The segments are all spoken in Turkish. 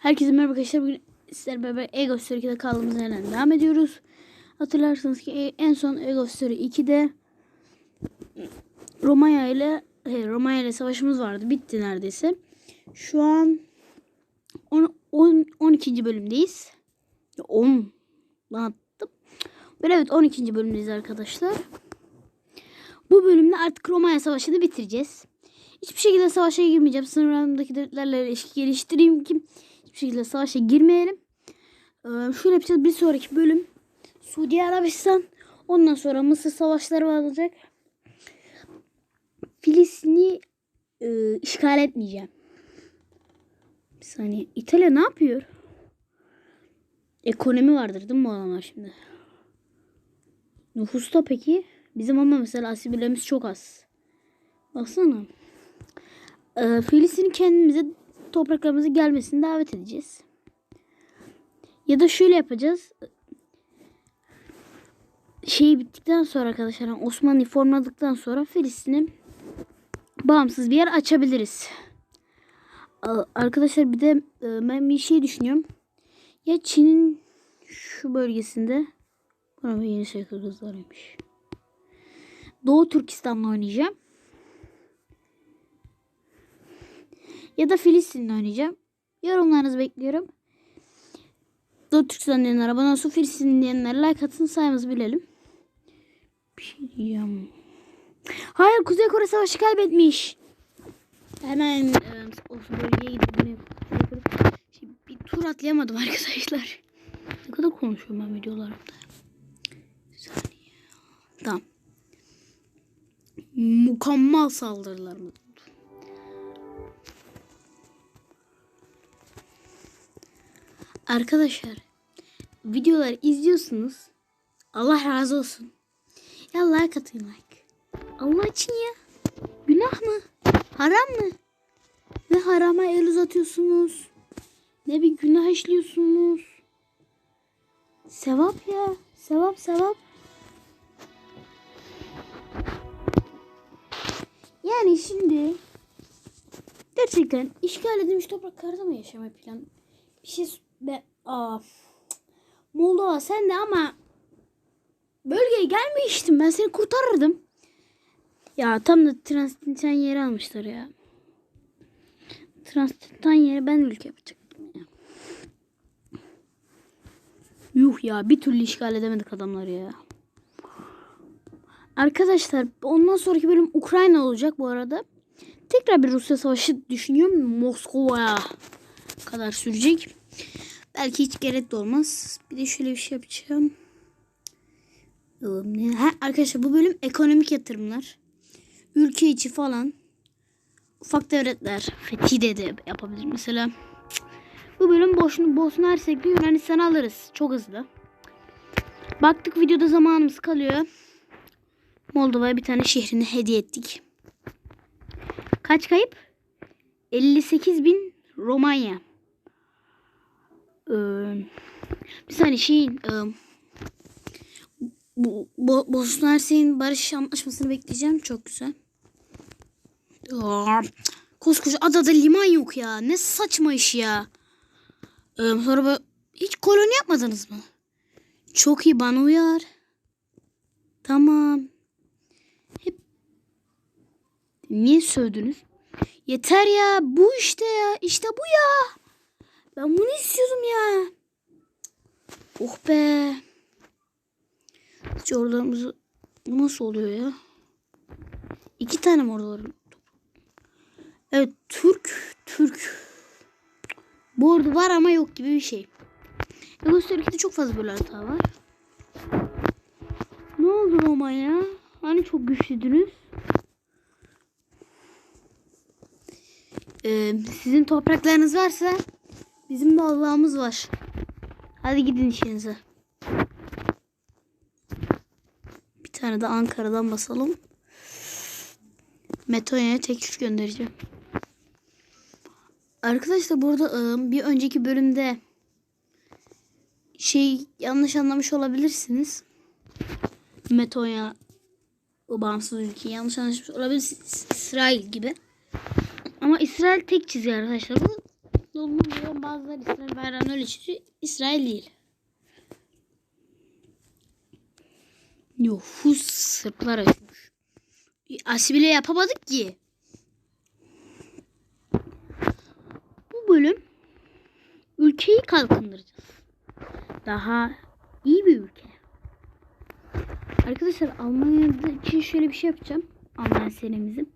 Herkese merhaba arkadaşlar. Bugün sizlerle beraber Ego Story 2'de kaldığımız yerden devam ediyoruz. Hatırlarsanız ki en son Ego Story 2'de Romanya ile he, Romanya ile savaşımız vardı. Bitti neredeyse. Şu an 10, 10 12. bölümdeyiz. 10 lan attım. Ben evet 12. bölümdeyiz arkadaşlar. Bu bölümde artık Romanya Savaşı'nı bitireceğiz. Hiçbir şekilde savaşa girmeyeceğim. Sınırlarımdaki devletlerle ilişki geliştireyim ki hiçbir şekilde savaşa girmeyelim. Ee, şöyle yapacağız. Bir sonraki bölüm Suudi Arabistan. Ondan sonra Mısır savaşları olacak. Filistin'i e, işgal etmeyeceğim. Bir saniye. İtalya ne yapıyor? Ekonomi vardır değil mi bu adamlar şimdi? Nüfusta peki? Bizim ama mesela asibelerimiz çok az. Baksana. Ee, Filistin'in kendimize topraklarımıza gelmesini davet edeceğiz. Ya da şöyle yapacağız. Şey bittikten sonra arkadaşlar Osmanlı'yı formladıktan sonra Filistin'e bağımsız bir yer açabiliriz. Arkadaşlar bir de e, ben bir şey düşünüyorum. Ya Çin'in şu bölgesinde Bana yeni şey kızlarıymış. Doğu Türkistan'la oynayacağım. Ya da Filistin'le oynayacağım. Yorumlarınızı bekliyorum. Doğu Türkistan diyenler abone olsun. Filistin diyenler like atın sayımızı bilelim. Bir şey. Hayır Kuzey Kore savaşı kaybetmiş. Hemen e, o bölgeye gidip şey, bir tur atlayamadım arkadaşlar. Ne kadar konuşuyorum ben videolarımda. Bir saniye. Tamam. Mükemmel saldırılarımız Arkadaşlar videoları izliyorsunuz. Allah razı olsun. Ya like atın like. Allah için ya. Günah mı? Haram mı? Ne harama el uzatıyorsunuz. Ne bir günah işliyorsunuz. Sevap ya. Sevap sevap. Yani şimdi gerçekten işgal edilmiş topraklarda mı yaşamayı plan? Bir şey be aa Moldova sen de ama bölgeye gelmiştin ben seni kurtarırdım. Ya tam da transitin yeri almışlar ya. Transitin yeri ben ülke yapacaktım ya. Yuh ya bir türlü işgal edemedik adamları ya. Arkadaşlar ondan sonraki bölüm Ukrayna olacak bu arada. Tekrar bir Rusya savaşı düşünüyorum. Moskova'ya kadar sürecek. Belki hiç gerek de olmaz. Bir de şöyle bir şey yapacağım. Ha, arkadaşlar bu bölüm ekonomik yatırımlar. Ülke içi falan. Ufak devletler. Fethi de, yapabilir. Mesela bu bölüm Bosna, Bosna Hersek'le Yunanistan'ı alırız. Çok hızlı. Baktık videoda zamanımız kalıyor. Moldova'ya bir tane şehrini hediye ettik. Kaç kayıp? 58 bin Romanya. Ee, bir saniye şeyin e, bu, Bo Bosna Hersek'in barış anlaşmasını bekleyeceğim. Çok güzel. Aa, koskoca adada liman yok ya. Ne saçma iş ya. Ee, sonra böyle, hiç koloni yapmadınız mı? Çok iyi bana uyar. Tamam. Hep niye sövdünüz? Yeter ya. Bu işte ya. İşte bu ya. Ben bunu istiyordum ya. Oh be. Hiç oralarımızı bu nasıl oluyor ya? İki tane mi? Evet Türk Türk. Bu arada var ama yok gibi bir şey. Ego Story'de çok fazla böyle hata var. Ne oldu Roma ya? Hani çok güçlüdünüz? Ee, sizin topraklarınız varsa bizim de Allah'ımız var. Hadi gidin işinize. Bir tane de Ankara'dan basalım. Meto'ya teklif göndereceğim. Arkadaşlar burada ıı, bir önceki bölümde şey yanlış anlamış olabilirsiniz. Meto'ya o bağımsız ülkeyi yanlış anlamış olabilirsiniz. İsrail gibi. Ama İsrail tek çiziyor arkadaşlar. Bu olduğunu biliyorum. Bazıları İsrail bayrağını öyle çiziyor. İsrail değil. Nüfus Sırplar açmış. Asimile yapamadık ki. Bu bölüm ülkeyi kalkındıracağız. Daha iyi bir ülke. Arkadaşlar Almanya'da için şöyle bir şey yapacağım. Almanya serimizi.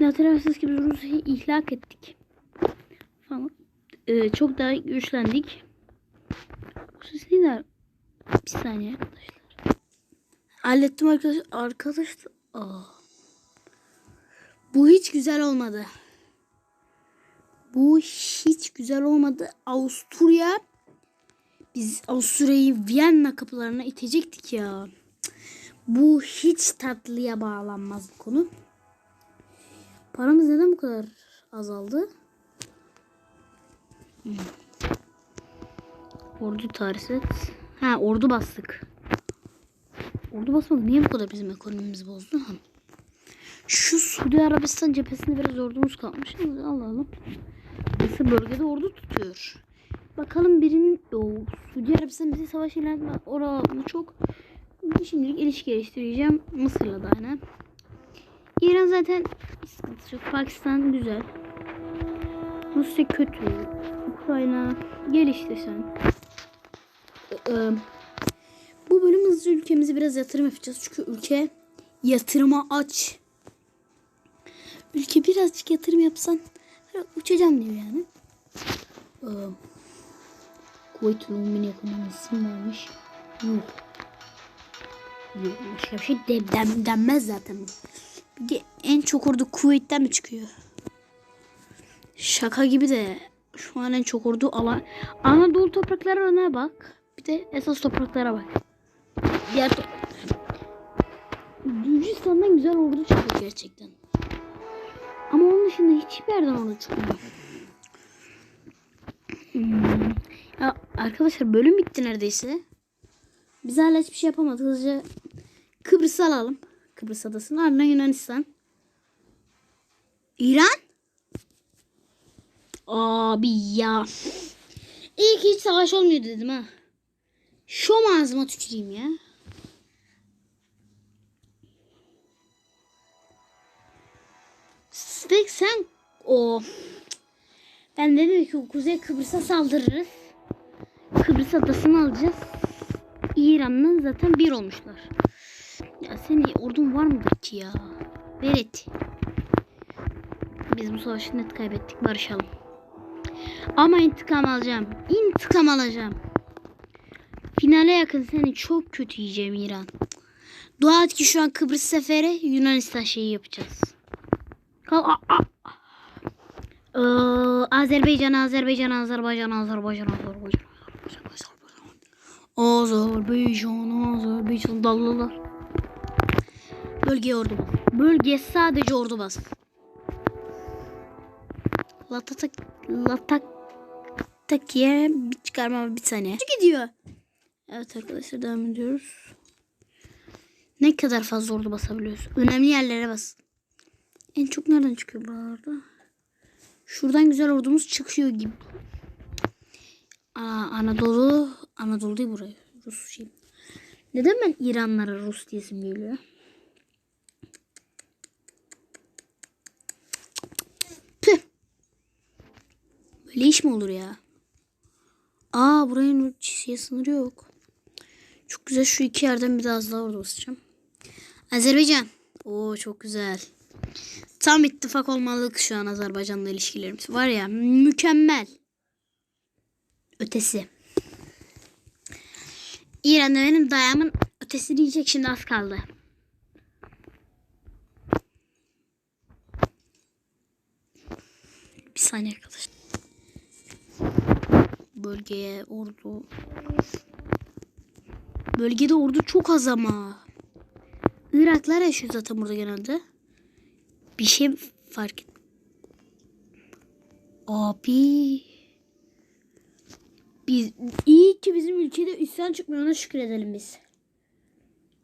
Bir hatırlarsanız ki biz Rusya'yı ihlak ettik. Falan. Ee, çok daha güçlendik. Bu ses neydi? Bir saniye arkadaşlar. Hallettim arkadaşlar. Arkadaşlar. Aa. Bu hiç güzel olmadı. Bu hiç güzel olmadı. Avusturya biz Avusturya'yı Viyana kapılarına itecektik ya. Bu hiç tatlıya bağlanmaz bu konu. Paramız neden bu kadar azaldı? Ordu tarihset. Ha ordu bastık. Ordu basmak niye bu kadar bizim ekonomimizi bozdu? Ha. Şu Suudi Arabistan cephesinde biraz ordumuz kalmış. Allah. Nasıl bölgede ordu tutuyor. Bakalım birinin o Suudi Arabistan bize savaş ilan etme oranı çok. Şimdilik ilişki geliştireceğim. Mısır'la da aynı. İran zaten sıkıntı yok. Pakistan güzel. Rusya kötü. Ukrayna geliştirsen. Ee, bu bölüm hızlı ülkemizi biraz yatırım yapacağız. Çünkü ülke yatırıma aç. Ülke birazcık yatırım yapsan uçacağım diyor yani. Ee, Kuveyt Rum'un ekonomisi varmış. Yok. Başka bir şey de, dem, denmez zaten. Bir de en çok ordu Kuveyt'ten mi çıkıyor? Şaka gibi de şu an en çok ordu alan Anadolu topraklarına bak. Bir de esas topraklara bak. Diğer to Gürcistan'dan güzel ordu çıkıyor gerçekten. Ama onun dışında hiçbir yerden ordu çıkmıyor. Hmm. Ya arkadaşlar bölüm bitti neredeyse. Biz hala hiçbir şey yapamadık. Hızlıca Kıbrıs'ı alalım. Kıbrıs adasını ardından Yunanistan. İran? Abi ya. İyi ki hiç savaş olmuyor dedim ha. Şom ağzıma tüküreyim ya. Peki sen o ben dedim ki Kuzey Kıbrıs'a saldırırız. Kıbrıs adasını alacağız. İran'la zaten bir olmuşlar. Ya senin ordun var mıdır ki ya? Ver et. Biz bu savaşı net kaybettik. Barışalım. Ama intikam alacağım. İntikam alacağım. Finale yakın seni çok kötü yiyeceğim İran. Dua et ki şu an Kıbrıs seferi Yunanistan şeyi yapacağız. Kal a, a. Ee, Azerbaycan, Azerbaycan, Azerbaycan, Azerbaycan, Azerbaycan, Azerbaycan, Azerbaycan, Azerbaycan, dallılar. Bölgeye ordu bas. Bölge sadece ordu bas. Latatak, latak, takiye çıkarma bir saniye. Gidiyor. Evet arkadaşlar devam ediyoruz. Ne kadar fazla ordu basabiliyoruz? Önemli yerlere bas. En çok nereden çıkıyor bu arada? Şuradan güzel ordumuz çıkıyor gibi. Aa, Anadolu. Anadolu değil burayı. Rus şey. Neden ben İranlara Rus diye isim geliyor? Püh. Böyle iş mi olur ya? Aa buranın çizgiye sınırı yok. Çok güzel şu iki yerden bir daha orada basacağım. Azerbaycan. Oo çok güzel. Tam ittifak olmalılık şu an Azerbaycan'la ilişkilerimiz. Var ya mükemmel. Ötesi. İran'da benim dayamın ötesi diyecek şimdi az kaldı. Bir saniye arkadaşlar. Bölgeye ordu. Bölgede ordu çok az ama. Iraklar yaşıyor zaten burada genelde. Bir şey fark et. Abi. Biz iyi ki bizim ülkede isyan çıkmıyor ona şükredelim biz.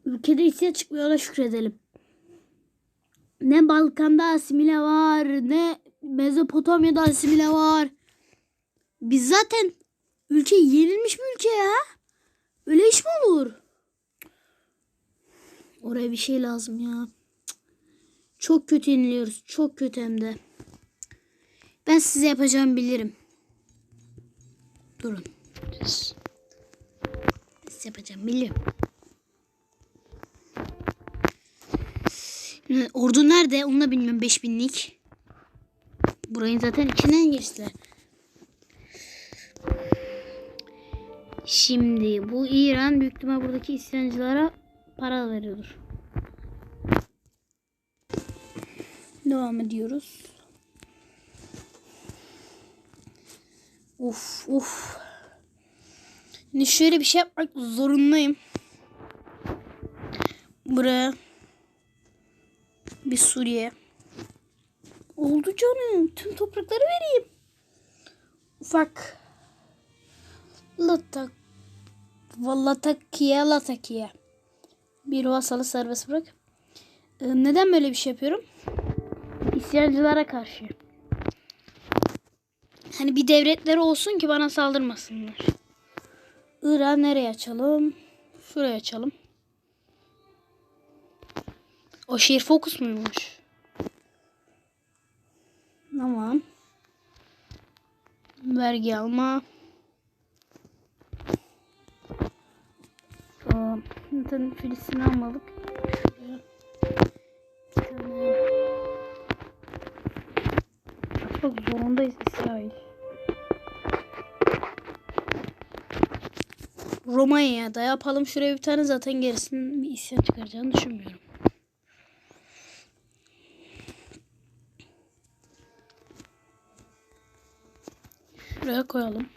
Ülkede isyan çıkmıyor ona şükredelim. Ne Balkan'da asimile var ne Mezopotamya'da asimile var. Biz zaten ülke yenilmiş bir ülke ya. Öyle iş mi olur? Oraya bir şey lazım ya. Çok kötü yeniliyoruz. Çok kötü hem de. Ben size yapacağımı bilirim. Durun. Size yapacağımı biliyorum. Şimdi Ordu nerede? Onu da bilmiyorum. 5000'lik. Burayı zaten içinden geçtiler. Şimdi bu İran büyük ihtimal buradaki isyancılara para veriyordur. Devam ediyoruz. Uf uf. Şimdi şöyle bir şey yapmak zorundayım. Buraya bir Suriye. Oldu canım. Tüm toprakları vereyim. Ufak. Latak. Latakiye latakiye. Bir vasalı serbest bırak. Ee, neden böyle bir şey yapıyorum? İsyancılara karşı. Hani bir devletleri olsun ki bana saldırmasınlar. Irak'ı nereye açalım? Şuraya açalım. O şehir fokus muymuş? Tamam. Vergi alma. Şuraya. Bir tane. Açmak zorundayız İsrail. Romanya'ya da yapalım. Şuraya bir tane zaten gerisinin bir isyan çıkaracağını düşünmüyorum. Şuraya koyalım.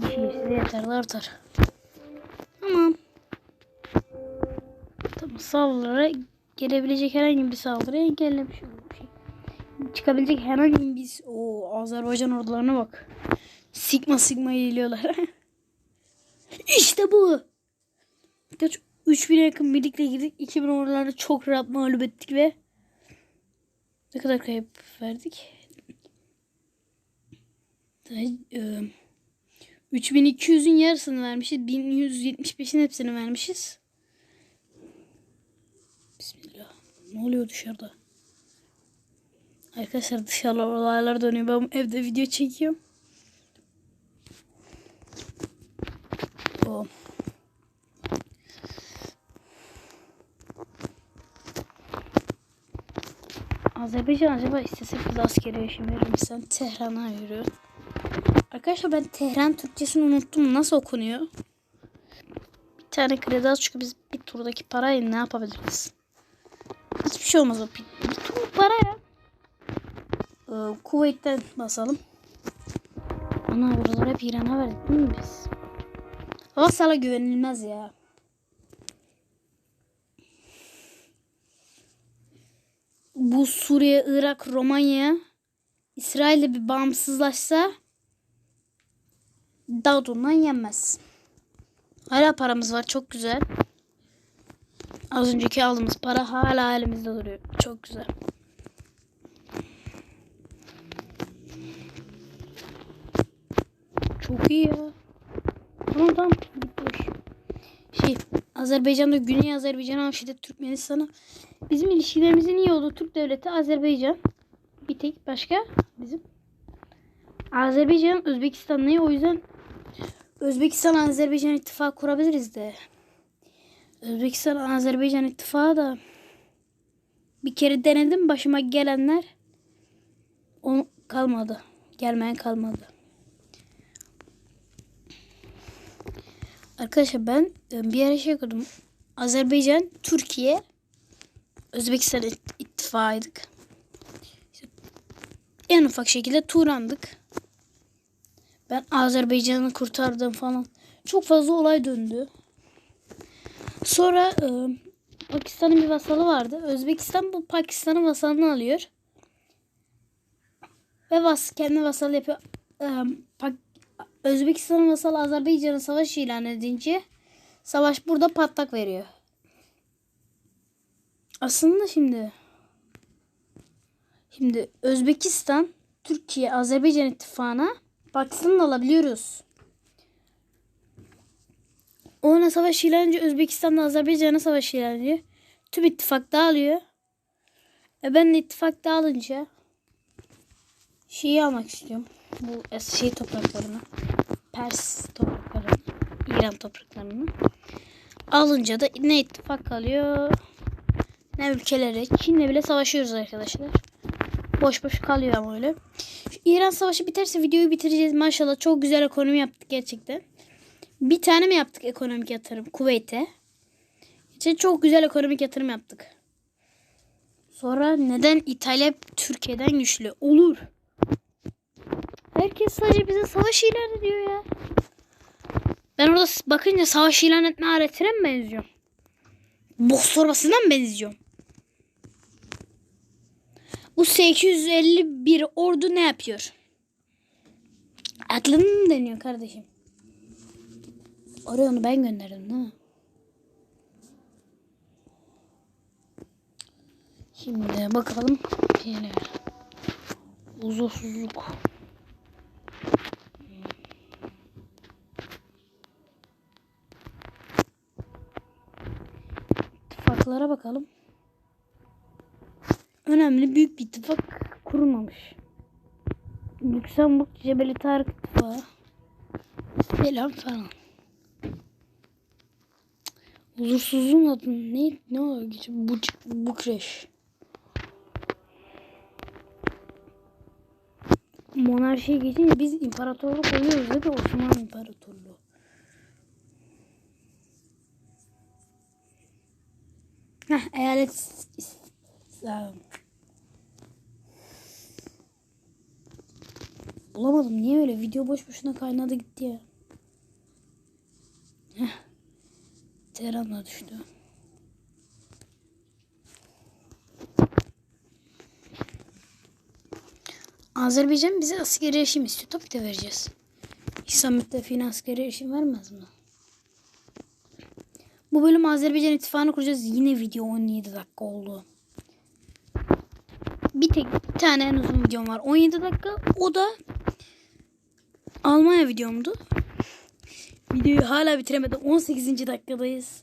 Şey size yeterli artar. Saldırılara gelebilecek herhangi bir saldırıya engellemiş olur şey. Çıkabilecek herhangi bir o Azerbaycan ordularına bak. Sigma sigma geliyorlar. işte bu. Kaç 3000'e yakın birlikte girdik. 2000 ordularını çok rahat mağlup ettik ve ne kadar kayıp verdik? Ee, 3200'ün yarısını vermişiz. 1175'in hepsini vermişiz. Ne oluyor dışarıda? Arkadaşlar dışarıda olaylar dönüyor. Ben evde video çekiyorum. O. Azerbaycan acaba istesek biz askeri yaşam verir? Tehran'a yürü. Arkadaşlar ben Tehran Türkçesini unuttum. Nasıl okunuyor? Bir tane kredi çünkü biz bir turdaki parayla ne yapabiliriz? Hiçbir şey olmaz. Bir, bir tur para ya. Ee, Kuveyt'ten basalım. Ana buraları hep İran'a verdik değil mi biz? Hava sana güvenilmez ya. Bu Suriye, Irak, Romanya, İsrail'de bir bağımsızlaşsa Davud'undan yenmez. Hala paramız var. Çok güzel. Az önceki aldığımız para hala elimizde duruyor. Çok güzel. Çok iyi ya. Tamam tamam. Şey Azerbaycan'da Güney Azerbaycan Avşi'de Türkmenistan'a bizim ilişkilerimizin iyi olduğu Türk devleti Azerbaycan. Bir tek başka bizim Azerbaycan Özbekistan'la o yüzden Özbekistan Azerbaycan ittifakı kurabiliriz de. Özbekistan Azerbaycan ittifakı da bir kere denedim başıma gelenler o kalmadı. Gelmeyen kalmadı. Arkadaşlar ben bir ara şey okudum. Azerbaycan, Türkiye, Özbekistan ittifakıydık. İşte en ufak şekilde Turan'dık. Ben Azerbaycan'ı kurtardım falan. Çok fazla olay döndü. Sonra e, Pakistan'ın bir vasalı vardı. Özbekistan bu Pakistan'ın vasalını alıyor. Ve vas kendi vasal yapıyor. E, Özbekistan'ın vasalı Azerbaycan'a savaş ilan edince savaş burada patlak veriyor. Aslında şimdi şimdi Özbekistan Türkiye Azerbaycan ittifakına Pakistan da alabiliyoruz. Ona savaş ilan edince Özbekistan'da Azerbaycan'a savaş ilan ediyor. Tüm ittifak dağılıyor. E ben de ittifak dağılınca şeyi almak istiyorum. Bu şey topraklarını. Pers topraklarını. İran topraklarını. Alınca da ne ittifak kalıyor ne ülkelere. Çin'le bile savaşıyoruz arkadaşlar. Boş boş kalıyor ama öyle. Şu İran savaşı biterse videoyu bitireceğiz. Maşallah çok güzel ekonomi yaptık gerçekten. Bir tane mi yaptık ekonomik yatırım? Kuveyt'e. İşte çok güzel ekonomik yatırım yaptık. Sonra neden İtalya Türkiye'den güçlü? Olur. Herkes sadece bize savaş ilan ediyor ya. Ben orada bakınca savaş ilan etme aletine mi benziyorum? Boks torbasına mı benziyorum? Bu 851 ordu ne yapıyor? Aklını mı deniyor kardeşim? Oraya onu ben gönderdim değil mi? Şimdi bakalım. Şeyler. Huzursuzluk. İttifaklara bakalım. Önemli büyük bir ittifak kurulmamış. Lüksemburg Cebeli Tarık İttifağı. Selam falan. Huzursuzluğun adı ne? Ne o? Bu, Bukreş. Monarşiye geçince biz imparatorluk oluyoruz değil mi? Osmanlı İmparatorluğu. Heh, eyalet. Bulamadım. Niye öyle? Video boş boşuna kaynadı gitti ya. Heh. Tehran'da düştü. Azerbaycan bize askeri erişim istiyor. Tabii de vereceğiz. İhsan Müttefik'in askeri erişim vermez mi? Bu bölüm Azerbaycan ittifakını kuracağız. Yine video 17 dakika oldu. Bir tek bir tane en uzun videom var. 17 dakika. O da Almanya videomdu. Videoyu hala bitiremedim. 18. dakikadayız.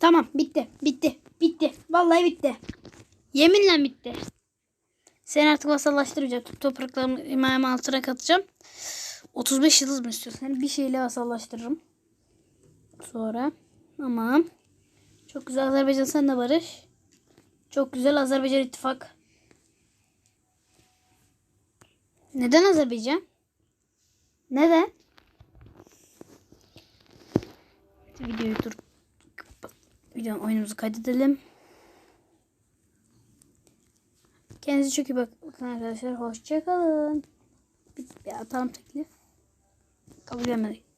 Tamam bitti. Bitti. Bitti. Vallahi bitti. Yeminle bitti. Seni artık vasallaştıracağım. Topraklarımı himayeme altına katacağım. 35 yıldız mı istiyorsun? Yani bir şeyle vasallaştırırım. Sonra. Tamam. Çok güzel Azerbaycan sen de barış. Çok güzel Azerbaycan ittifak. Neden Azerbaycan? Neden? Videoyu dur. Video oyunumuzu kaydedelim. Kendinize çok iyi bak- bakın arkadaşlar. Hoşçakalın. Bir, bir atalım teklif. Kabul etmedik.